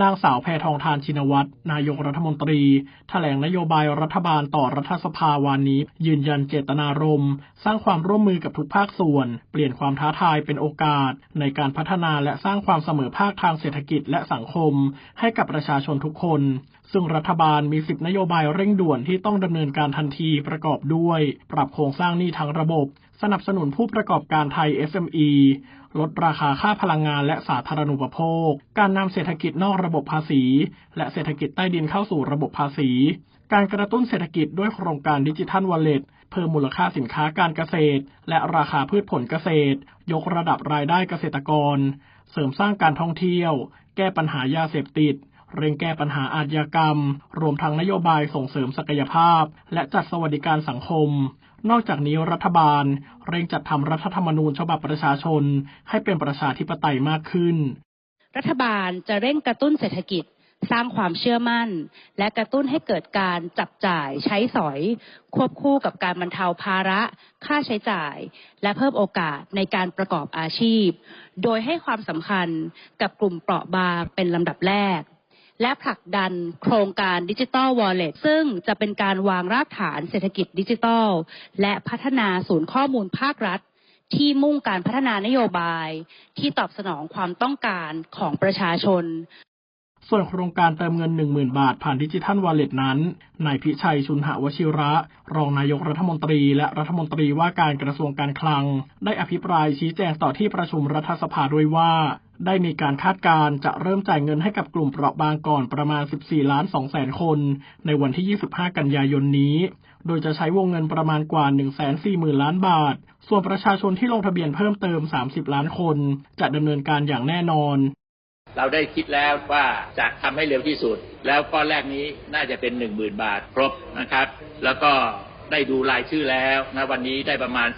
นางสาวแพทองทานชินวัตร นายกรัฐมนตรีแถลงนโยบายรัฐบาลต่อรัฐสภาวานนี้ ยืนยันเจตนารมณ์ สร้างความร่วมมือกับทุกภาคส่วน เปลี่ยนความท้าทายเป็นโอกาส ในการพัฒนาและสร้างความเสมอภาคทางเศรษฐกิจและสังคม ให้กับประชาชนทุกคน ซึ่งรัฐบาลมีสิบนโยบายเร่งด่วนที่ต้องดำเนินการทันทีประกอบด้วย ปรับโครงสร้างหนี้ทั้งระบบสนับสนุนผู้ประกอบการไทย SME ลดราคาค่าพลังงานและสาธารณูปโภค การนำเศรษฐกิจนอกระบบภาษี และเศรษฐกิจใต้ดินเข้าสู่ระบบภาษี การกระตุ้นเศรษฐกิจด้วยโครงการดิจิทัลวอลเล็ตเพิ่มมูลค่าสินค้าการเกษตร และราคาพืชผลเกษตร ยกระดับรายได้เกษตรกร เสริมสร้างการท่องเที่ยว แก้ปัญหายาเสพติด เร่งแก้ปัญหาอาชญากรรม รวมทั้งนโยบายส่งเสริมศักยภาพ และจัดสวัสดิการสังคม นอกจากนี้รัฐบาล เร่งจัดทำรัฐธรรมนูญฉบับประชาชน ให้เป็นประชาธิปไตยมากขึ้น รัฐบาลจะเร่งกระตุ้นเศรษฐกิจสร้างความเชื่อมั่น และกระตุ้นให้เกิดการจับจ่ายใช้สอย ควบคู่กับการบรรเทาภาระ ค่าใช้จ่าย และเพิ่มโอกาสในการประกอบอาชีพ โดยให้ความสำคัญกับกลุ่มเปราะบางเป็นลำดับแรก และผลักดันโครงการดิจิ t a ลวอลเล็ซึ่งจะเป็นการวางรากฐานเศรษฐกิจดิจิทัล และพัฒนาศูนย์ข้อมูลภาครัฐ ที่มุ่งการพัฒนานโยบายที่ตอบสนองความต้องการของประชาชน ส่วนโครงการเติมเงิน 10,000 บาท ผ่านดิจิทัลวอลเล็ตนั้น นายพิชัยชุนหวชิระ รองนายกรัฐมนตรี และรัฐมนตรีว่าการกระทรวงการคลัง ได้อภิปรายชี้แจงต่อที่ประชุมรัฐสภาด้วยว่า ได้มีการคาดการณ์จะเริ่มจ่ายเงินให้กับกลุ่มเปราะบางก่อนประมาณ 14 ล้าน2แสนคน ในวันที่ 25 กันยายนนี้ โดยจะใช้วงเงินประมาณกว่า 140,000 ล้านบาท ส่วนประชาชนที่ลงทะเบียนเพิ่มเติม 30 ล้านคน จะดำเนินการอย่างแน่นอน เราได้คิดแล้วว่าจะทำให้เร็วที่สุด แล้วก้อนแรกนี้น่าจะเป็น 1 0,000 บาทครบนะครับ แล้วก็ได้ดูรายชื่อแล้วนะวันนี้ได้ประมาณ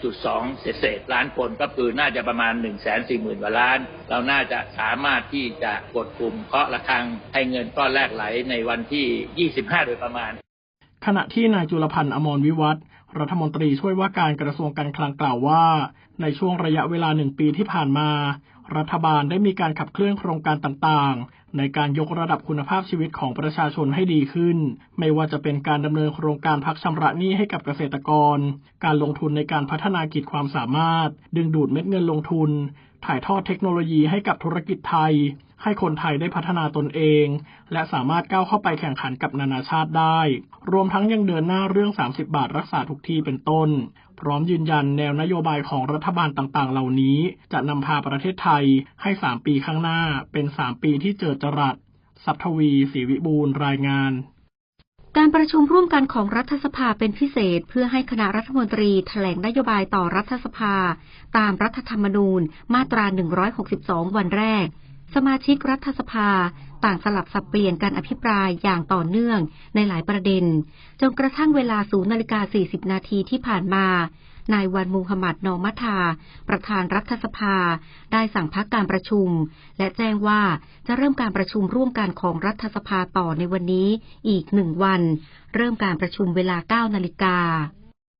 14.2 เศษล้านคนก็คือน่าจะประมาณ 1 4 0 0 0 0กว่าล้าน เราน่าจะสามารถที่จะกดปุ่มเคาะระฆังให้เงินก้อนแรกไหลในวันที่ 25 โดยประมาณ ขณะที่นายจุลพันธ์อมรวิวัฒรัฐมนตรีช่วยว่าการกระทรวงการคลังกล่าวว่า ในช่วงระยะเวลาหนึ่งปีที่ผ่านมา รัฐบาลได้มีการขับเคลื่อนโครงการต่างๆ ในการยกระดับคุณภาพชีวิตของประชาชนให้ดีขึ้น ไม่ว่าจะเป็นการดำเนินโครงการพักชำระหนี้ให้กับเกษตรกร การลงทุนในการพัฒนากิจความสามารถ ดึงดูดเม็ดเงินลงทุน ถ่ายทอดเทคโนโลยีให้กับธุรกิจไทย ให้คนไทยได้พัฒนาตนเอง และสามารถก้าวเข้าไปแข่งขันกับนานาชาติได้ รวมทั้งยังเดินหน้าเรื่อง 30 บาทรักษาทุกที่เป็นต้น พร้อมยืนยันแนวนโยบายของรัฐบาลต่างๆ เหล่านี้ จะนำพาประเทศไทยให้ 3 ปีข้างหน้าเป็น 3 ปีที่เจิดจรัสสัพทวีศรีวิบูลย์รายงานการประชุมร่วมกันของรัฐสภาเป็นพิเศษ เพื่อให้คณะรัฐมนตรีแถลงนโยบายต่อรัฐสภา ตามรัฐธรรมนูญ มาตรา 162 วันแรก สมาชิกรัฐสภาต่างสลับสับเปลี่ยนการอภิปรายอย่างต่อเนื่องในหลายประเด็น จนกระทั่งเวลาศูนย์นาฬิกา 40 นาทีที่ผ่านมา นายวันมูฮัมหมัดนอมัทา ประธานรัฐสภา ได้สั่งพักการประชุม และแจ้งว่าจะเริ่มการประชุมร่วมกันของรัฐสภาต่อในวันนี้อีกหนึ่งวัน เริ่มการประชุมเวลา 9 นาฬิกา